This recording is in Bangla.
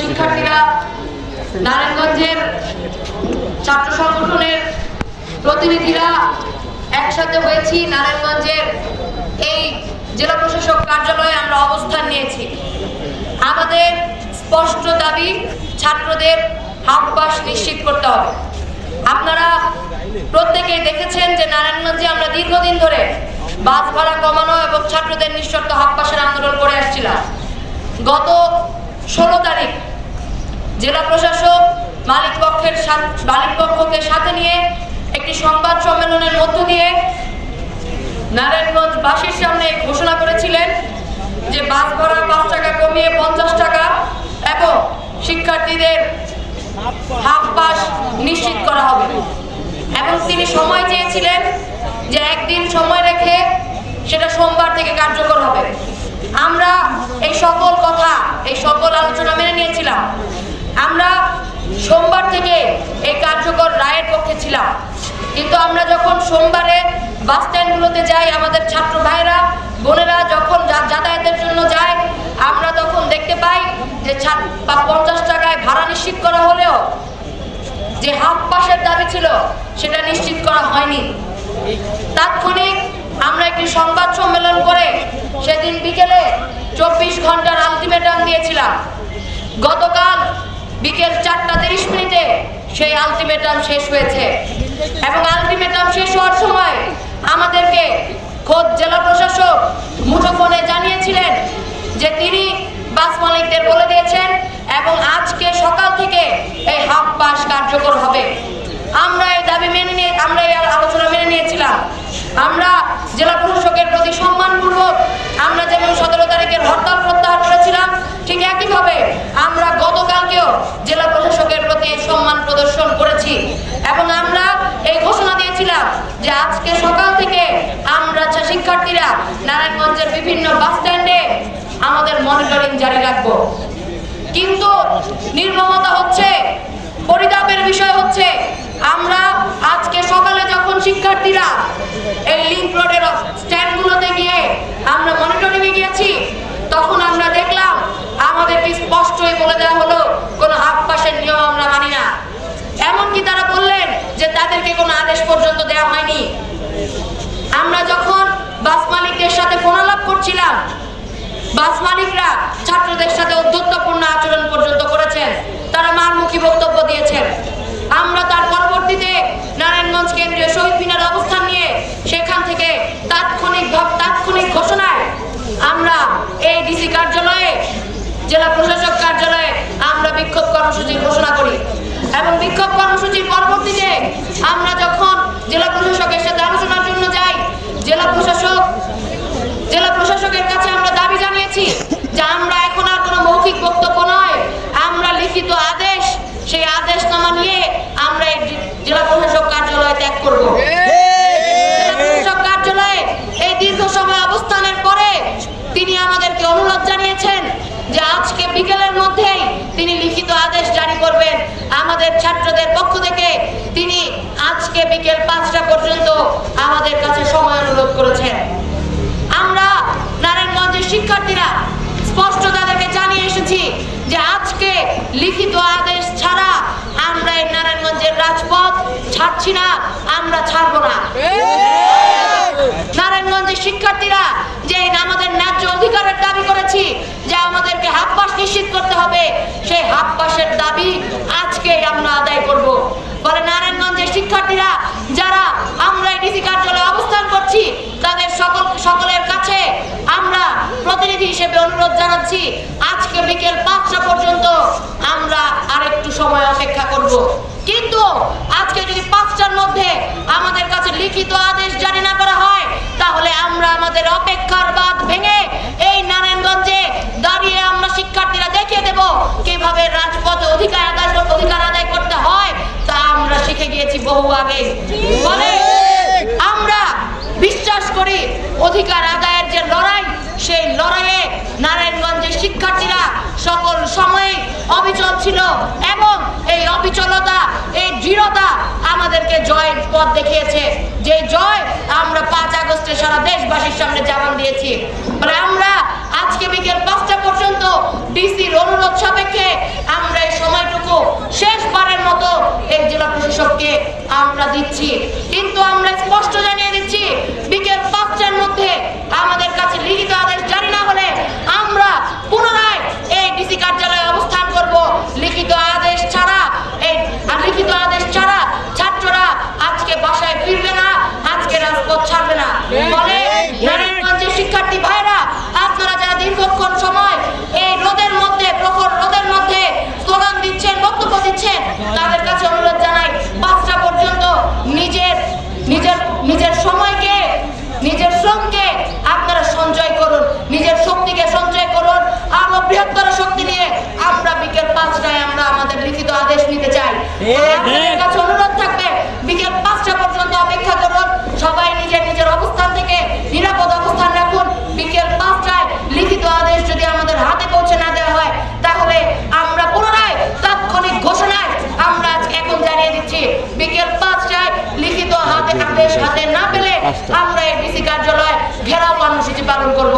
শিক্ষার্থীরা নারায়ণগঞ্জের ছাত্র সংগঠনের প্রতিনিধিরা একসাথে হয়েছি। নারায়ণগঞ্জের এই জেলা প্রশাসক কার্যালয়ে আমরা অবস্থান নিয়েছি। আমাদের স্পষ্ট দাবি, ছাত্রদের হাফ পাস নিশ্চিত করতে হবে। আপনারা প্রত্যেকে দেখেছেন যে নারায়ণগঞ্জে আমরা দীর্ঘদিন ধরে বাস ভাড়া কমানো এবং ছাত্রদের নিঃশর্ত হাফ পাসের আন্দোলন করে আসছিলাম। গত ষোলো তারিখ। জেলা প্রশাসক মালিক পক্ষের মালিক পক্ষকে সাথে নিয়ে একটি সংবাদ সম্মেলনের মধ্য দিয়ে নারায়ণগঞ্জ বাসের সামনে ঘোষণা করেছিলেন যে বাস ভাড়া পাঁচ টাকা কমিয়ে পঞ্চাশ টাকা এবং শিক্ষার্থীদের হাফ পাস নিশ্চিত করা হবে। এবং তিনি সময় চেয়েছিলেন যে একদিন সময় রেখে সেটা সোমবার থেকে কার্যকর হবে। আমরা এই সকল কথা, এই সকল আলোচনা মেনে নিয়েছিলাম। আমরা সোমবার থেকে এই কার্যকর রায়ের পক্ষে ছিলাম। কিন্তু আমরা যখন সোমবারে বাস স্ট্যান্ডগুলোতে যাই, আমাদের ছাত্র ভাইরা বোনেরা যখন যাতায়াতের জন্য যায়, আমরা তখন দেখতে পাই যে পঞ্চাশ টাকায় ভাড়া নিশ্চিত করা হলেও যে হাফ পাসের দাবি ছিল, সেটা নিশ্চিত করা হয়নি। তাৎক্ষণিক আমরা একটি সংবাদ সম্মেলন করে চব্বিশ ঘণ্টার আলটিমেটাম দিয়েছিলাম। গতকাল বিকেল চারটা তিরিশ মিনিটে সেই আলটিমেটাম শেষ হয়েছে। এবং আলটিমেটাম শেষ হওয়ার সময় আমাদেরকে খোদ জেলা প্রশাসক মুঠোফোনে জানিয়েছিলেন যে তিনি বাস মালিকদের বলে দিয়েছেন এবং আজকে সকাল থেকে এই হাফ পাস কার্যকর হবে। আমরা এই দাবি মেনে নিয়ে আমরা এই আলোচনা মেনে নিয়েছিলাম। আমরা জেলা প্রশাসকের প্রতি সম্মানপূর্বক আমরা যেমন সতেরো তারিখের হরতাল প্রত্যাহার করেছিলাম ঠিক একইভাবে আমরা গতকালকেও জেলা প্রশাসকের প্রতি সম্মান প্রদর্শন করেছি। এবং আমরা এই ঘোষণা দিয়েছিলাম যে আজকে সকাল থেকে আমরা শিক্ষার্থীরা নারায়ণগঞ্জের বিভিন্ন বাস স্ট্যান্ডে আমাদের মনিটরিং জারি রাখব। কিন্তু নির্মমতা হচ্ছে, পরিতাপের বিষয় হচ্ছে, আমরা আজকে সকালে যখন শিক্ষার্থীরা এই লিঙ্ক রোডের স্ট্যান্ডগুলোতে গিয়ে আমরা মনিটরিংয়ে গিয়েছি তখন আমরা দেখলাম আমাদেরকে স্পষ্টই বলে দেওয়া হলো কোনো হাফ পাসের নিয়ম আমরা মানি না এমনকি তারা বললেন যে তাদেরকে কোনো আদেশ পর্যন্ত দেওয়া হয়নি। আমরা যখন বাস মালিকদের সাথে ফোনালাপ করছিলাম, বাস মালিকরা ছাত্রদের সাথে উদ্ধত্তপূর্ণ আচরণ পর্যন্ত করেছেন। তারা মারমুখী বক্তব্য দিয়েছেন। আমরা তার নারায়ণগঞ্জ কেন্দ্রীয় শহীদ মিনার অবস্থান নিয়ে সেখান থেকে তাৎক্ষণিক ভাব- তাৎক্ষণিক ঘোষণায় আমরা এই ডিসি কার্যালয়ে জেলা প্রশাসক কার্যালয়ে আমরা বিক্ষোভ কর্মসূচির ঘোষণা করি এবং বিক্ষোভ কর্মসূচির পরবর্তীতে আমরা যখন জেলা প্রশাসকের সাথে আলোচনার জন্য যাই জেলা প্রশাসক জেলা প্রশাসকের কাছে আমরা দাবি জানিয়েছি যে আমরা এখন আর কোনো মৌখিক বক্তব্য নয় আমরা লিখিত আদেশ সেই আদেশনামা নিয়ে আমরা এই জে- জেলা প্রশাসক কার্যালয় ত্যাগ করব জেলা প্রশাসক কার্যালয়ে এই দীর্ঘ সময় অবস্থানের পরে তিনি আমাদেরকে জানিয়েছেন যে আজকে বিকেলের মধ্যেই তিনি লিখিত আদেশ জারি করবেন। আমাদের ছাত্রদের পক্ষ থেকে তিনি আজকে বিকেল পাঁচটা পর্যন্ত আমাদের কাছে সময় অনুরোধ করেছেন। আমরা নারায়ণগঞ্জের শিক্ষার্থীরা স্পষ্ট তাদেরকে জানিয়ে এসেছি যে আজকে লিখিত আদেশ ছাড়া আমরা এই নারায়ণগঞ্জের রাজপথ ছাড়ছি না আমরা ছাড়বো না। নারায়ণগঞ্জের শিক্ষার্থীরা যে আমাদের করেছি, যে আমাদেরকে হাফ পাস নিশ্চিত করতে হবে। সেই হাফ পাসের দাবি আজকে আমরা আদায় করব। ফলে নারায়ণগঞ্জের শিক্ষার্থীরা, যারা আমরা ডিসি কার্যালয়ে অবস্থান করছি, তাদের সকল সকলের কাছে আমরা প্রতিনিধি হিসেবে অনুরোধ জানাচ্ছি, আজকে বিকেল পাঁচটা পর্যন্ত আমরা আরেকটু সময় অপেক্ষা করব। কিন্তু আজকে যদি পাঁচটার মধ্যে আমাদের কাছে লিখিত আদেশ জারি না করা হয়, তাহলে আমরা আমাদের অপেক্ষার বাদ ভেঙে এই নারায়ণগঞ্জে দাঁড়িয়ে আমরা শিক্ষার্থীরা দেখিয়ে দেব কীভাবে রাজপথে অধিকার আদায় কর- অধিকার আদায় করতে হয় তা আমরা শিখে গিয়েছি বহু আগে। ফলে আমরা বিশ্বাস করি অধিকার আদায়ের যে লড়াই, সেই লড়াইয়ে নারায়ণগঞ্জের শিক্ষার্থীরা সকল সময়ে অবিচল ছিল এবং এই অবিচলতা, এই দৃঢ়তা আমাদেরকে জয়ের পথ দেখিয়েছে। যে জয় আমরা পাঁচ আগস্টে সারা দেশবাসীর সামনে জানান দিয়েছি। মানে আমরা আজকে বিকেল পাঁচটা পর্যন্ত ডিসির অনুরোধ সাপেক্ষে আমরা এই সময়টুকু শেষবারের মতো এই জেলা দিচ্ছি। পালন করব।